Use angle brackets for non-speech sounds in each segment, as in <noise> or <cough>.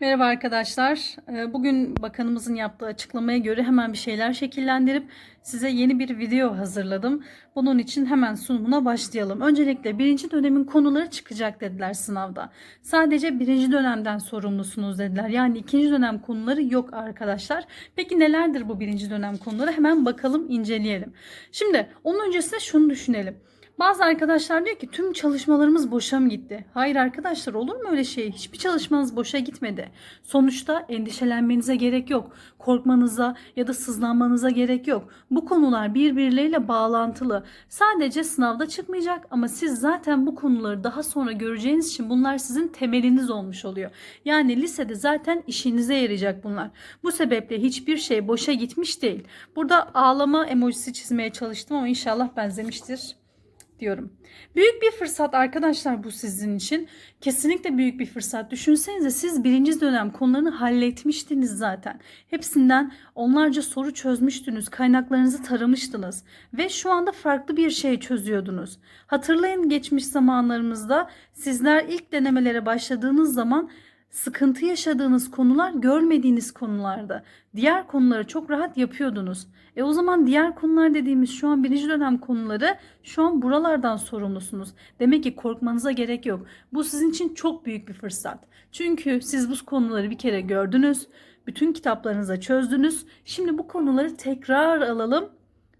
Merhaba arkadaşlar. Ee, Bugün bakanımızın yaptığı açıklamaya göre hemen bir şeyler şekillendirip size yeni bir video hazırladım. Bunun için hemen sunumuna başlayalım. Öncelikle birinci dönemin konuları çıkacak dediler sınavda. Sadece birinci dönemden sorumlusunuz dediler. Yani ikinci dönem konuları yok arkadaşlar. Peki nelerdir bu birinci dönem konuları? Hemen bakalım, inceleyelim. Şimdi onun öncesinde şunu düşünelim. Bazı arkadaşlar diyor ki tüm çalışmalarımız boşa mı gitti? Hayır arkadaşlar olur mu öyle şey? Hiçbir çalışmanız boşa gitmedi. Sonuçta endişelenmenize gerek yok. Korkmanıza ya da sızlanmanıza gerek yok. Bu konular birbirleriyle bağlantılı. Sadece sınavda çıkmayacak ama siz zaten bu konuları daha sonra göreceğiniz için bunlar sizin temeliniz olmuş oluyor. Yani lisede zaten işinize yarayacak bunlar. Bu sebeple hiçbir şey boşa gitmiş değil. Burada ağlama emojisi çizmeye çalıştım ama inşallah benzemiştir diyorum. Büyük bir fırsat arkadaşlar bu sizin için. Kesinlikle büyük bir fırsat. Düşünsenize siz birinci dönem konularını halletmiştiniz zaten. Hepsinden onlarca soru çözmüştünüz. Kaynaklarınızı taramıştınız. Ve şu anda farklı bir şey çözüyordunuz. Hatırlayın geçmiş zamanlarımızda sizler ilk denemelere başladığınız zaman sıkıntı yaşadığınız konular görmediğiniz konularda. Diğer konuları çok rahat yapıyordunuz. E o zaman diğer konular dediğimiz şu an birinci dönem konuları şu an buralardan sorumlusunuz. Demek ki korkmanıza gerek yok. Bu sizin için çok büyük bir fırsat. Çünkü siz bu konuları bir kere gördünüz. Bütün kitaplarınıza çözdünüz. Şimdi bu konuları tekrar alalım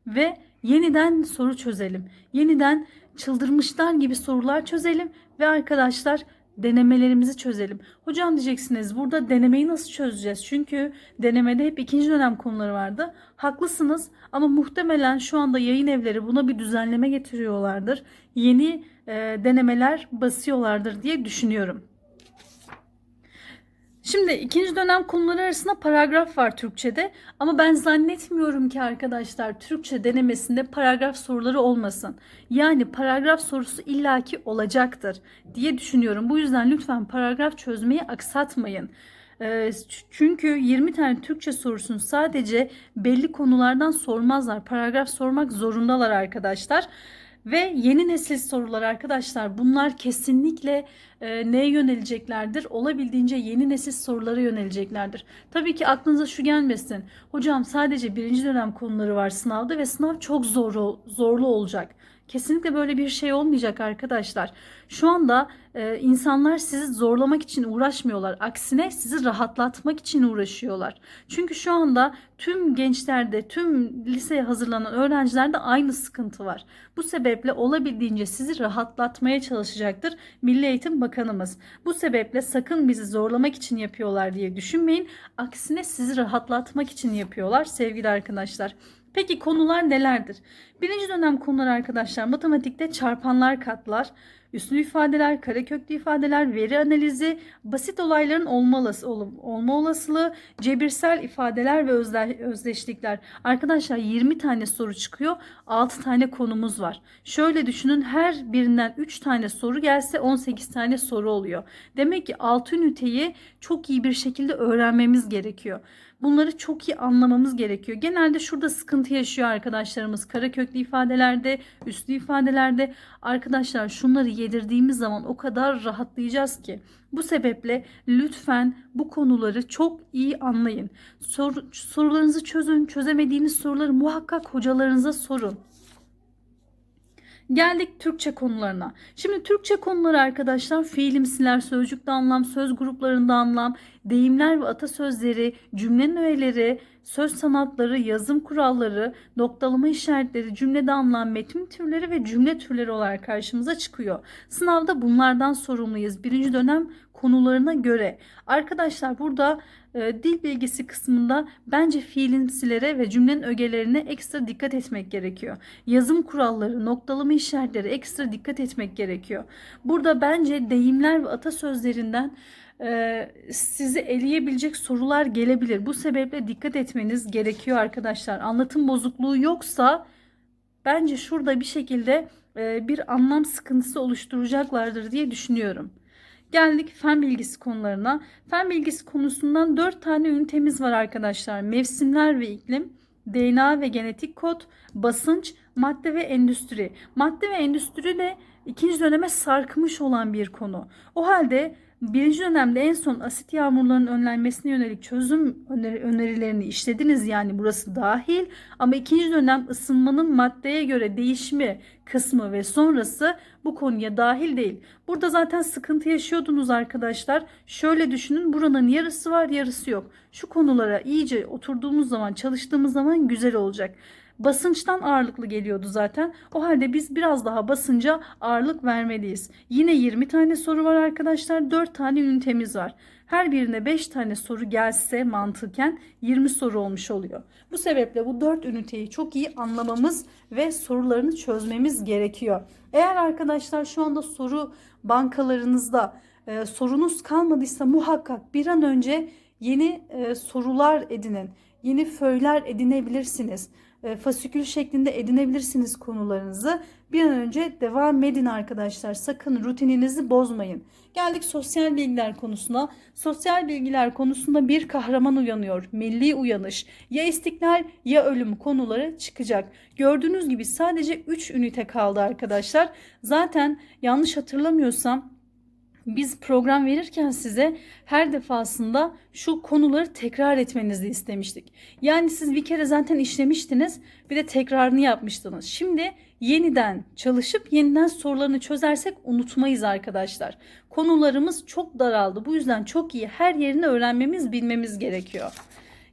ve yeniden soru çözelim. Yeniden çıldırmışlar gibi sorular çözelim ve arkadaşlar denemelerimizi çözelim. Hocam diyeceksiniz burada denemeyi nasıl çözeceğiz? Çünkü denemede hep ikinci dönem konuları vardı. Haklısınız ama muhtemelen şu anda yayın evleri buna bir düzenleme getiriyorlardır. Yeni e, denemeler basıyorlardır diye düşünüyorum. Şimdi ikinci dönem konuları arasında paragraf var Türkçe'de ama ben zannetmiyorum ki arkadaşlar Türkçe denemesinde paragraf soruları olmasın. Yani paragraf sorusu illaki olacaktır diye düşünüyorum. Bu yüzden lütfen paragraf çözmeyi aksatmayın. Ee, Çünkü 20 tane Türkçe sorusunu sadece belli konulardan sormazlar. Paragraf sormak zorundalar arkadaşlar. Ve yeni nesil sorular arkadaşlar bunlar kesinlikle e, neye yöneleceklerdir? Olabildiğince yeni nesil sorulara yöneleceklerdir. Tabii ki aklınıza şu gelmesin. Hocam sadece birinci dönem konuları var sınavda ve sınav çok zor, zorlu olacak. Kesinlikle böyle bir şey olmayacak arkadaşlar. Şu anda e, insanlar sizi zorlamak için uğraşmıyorlar. Aksine sizi rahatlatmak için uğraşıyorlar. Çünkü şu anda tüm gençlerde, tüm liseye hazırlanan öğrencilerde aynı sıkıntı var. Bu sebeple olabildiğince sizi rahatlatmaya çalışacaktır Milli Eğitim Bakanımız. Bu sebeple sakın bizi zorlamak için yapıyorlar diye düşünmeyin. Aksine sizi rahatlatmak için yapıyorlar sevgili arkadaşlar. Peki konular nelerdir? Birinci dönem konuları arkadaşlar matematikte çarpanlar katlar, üslü ifadeler, kareköklü ifadeler, veri analizi, basit olayların olma, olası, olma olasılığı, cebirsel ifadeler ve özde, özdeşlikler. Arkadaşlar 20 tane soru çıkıyor. 6 tane konumuz var. Şöyle düşünün her birinden 3 tane soru gelse 18 tane soru oluyor. Demek ki 6 üniteyi çok iyi bir şekilde öğrenmemiz gerekiyor. Bunları çok iyi anlamamız gerekiyor. Genelde şurada sıkıntı yaşıyor arkadaşlarımız. Karaköklü ifadelerde, üslü ifadelerde. Arkadaşlar şunları yedirdiğimiz zaman o kadar rahatlayacağız ki. Bu sebeple lütfen bu konuları çok iyi anlayın. Sor, sorularınızı çözün. Çözemediğiniz soruları muhakkak hocalarınıza sorun. Geldik Türkçe konularına. Şimdi Türkçe konuları arkadaşlar fiilimsiler, sözcükte anlam, söz gruplarında anlam, deyimler ve atasözleri, cümlenin öğeleri, söz sanatları, yazım kuralları, noktalama işaretleri, cümlede anlam, metin türleri ve cümle türleri olarak karşımıza çıkıyor. Sınavda bunlardan sorumluyuz. Birinci dönem konularına göre. Arkadaşlar burada e, dil bilgisi kısmında bence fiilimsilere ve cümlenin ögelerine ekstra dikkat etmek gerekiyor. Yazım kuralları, noktalama işaretleri ekstra dikkat etmek gerekiyor. Burada bence deyimler ve atasözlerinden e, sizi eleyebilecek sorular gelebilir. Bu sebeple dikkat etmeniz gerekiyor arkadaşlar. Anlatım bozukluğu yoksa bence şurada bir şekilde e, bir anlam sıkıntısı oluşturacaklardır diye düşünüyorum. Geldik fen bilgisi konularına. Fen bilgisi konusundan 4 tane ünitemiz var arkadaşlar. Mevsimler ve iklim, DNA ve genetik kod, basınç, madde ve endüstri. Madde ve endüstri de ikinci döneme sarkmış olan bir konu. O halde Birinci dönemde en son asit yağmurlarının önlenmesine yönelik çözüm öneri- önerilerini işlediniz yani burası dahil. Ama ikinci dönem ısınmanın maddeye göre değişimi kısmı ve sonrası bu konuya dahil değil. Burada zaten sıkıntı yaşıyordunuz arkadaşlar. Şöyle düşünün buranın yarısı var yarısı yok. Şu konulara iyice oturduğumuz zaman çalıştığımız zaman güzel olacak. Basınçtan ağırlıklı geliyordu zaten. O halde biz biraz daha basınca ağırlık vermeliyiz. Yine 20 tane soru var arkadaşlar. 4 tane ünitemiz var. Her birine 5 tane soru gelse mantıken 20 soru olmuş oluyor. Bu sebeple bu 4 üniteyi çok iyi anlamamız ve sorularını çözmemiz gerekiyor. Eğer arkadaşlar şu anda soru bankalarınızda e, sorunuz kalmadıysa muhakkak bir an önce yeni e, sorular edinin. Yeni föyler edinebilirsiniz. E, fasikül şeklinde edinebilirsiniz konularınızı. Bir an önce devam edin arkadaşlar. Sakın rutininizi bozmayın. Geldik sosyal bilgiler konusuna. Sosyal bilgiler konusunda bir kahraman uyanıyor. Milli uyanış. Ya istiklal ya ölüm konuları çıkacak. Gördüğünüz gibi sadece 3 ünite kaldı arkadaşlar. Zaten yanlış hatırlamıyorsam biz program verirken size her defasında şu konuları tekrar etmenizi istemiştik. Yani siz bir kere zaten işlemiştiniz bir de tekrarını yapmıştınız. Şimdi yeniden çalışıp yeniden sorularını çözersek unutmayız arkadaşlar. Konularımız çok daraldı. Bu yüzden çok iyi her yerini öğrenmemiz, bilmemiz gerekiyor.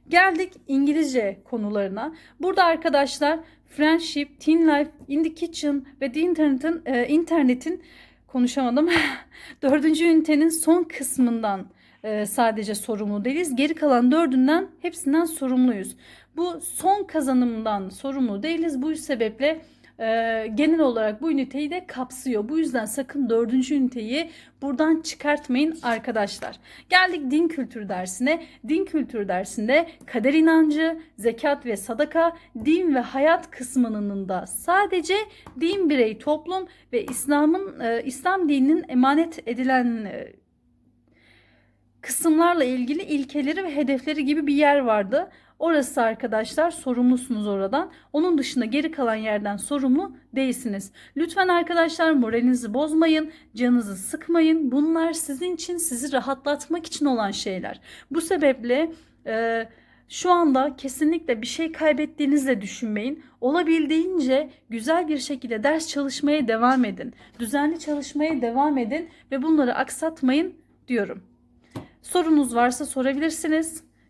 Geldik İngilizce konularına. Burada arkadaşlar Friendship, Teen Life, In the Kitchen ve The Internet'in e, internetin konuşamadım. <laughs> Dördüncü ünitenin son kısmından e, sadece sorumlu değiliz. Geri kalan dördünden hepsinden sorumluyuz. Bu son kazanımdan sorumlu değiliz. Bu sebeple e, genel olarak bu üniteyi de kapsıyor. Bu yüzden sakın dördüncü üniteyi buradan çıkartmayın arkadaşlar. Geldik din kültürü dersine. Din kültürü dersinde kader inancı, zekat ve sadaka, din ve hayat kısmının da sadece din birey toplum ve İslam'ın e, İslam dininin emanet edilen e, kısımlarla ilgili ilkeleri ve hedefleri gibi bir yer vardı. Orası arkadaşlar sorumlusunuz oradan. Onun dışında geri kalan yerden sorumlu değilsiniz. Lütfen arkadaşlar moralinizi bozmayın, canınızı sıkmayın. Bunlar sizin için sizi rahatlatmak için olan şeyler. Bu sebeple e, şu anda kesinlikle bir şey kaybettiğinizi de düşünmeyin. Olabildiğince güzel bir şekilde ders çalışmaya devam edin. Düzenli çalışmaya devam edin ve bunları aksatmayın diyorum. Sorunuz varsa sorabilirsiniz.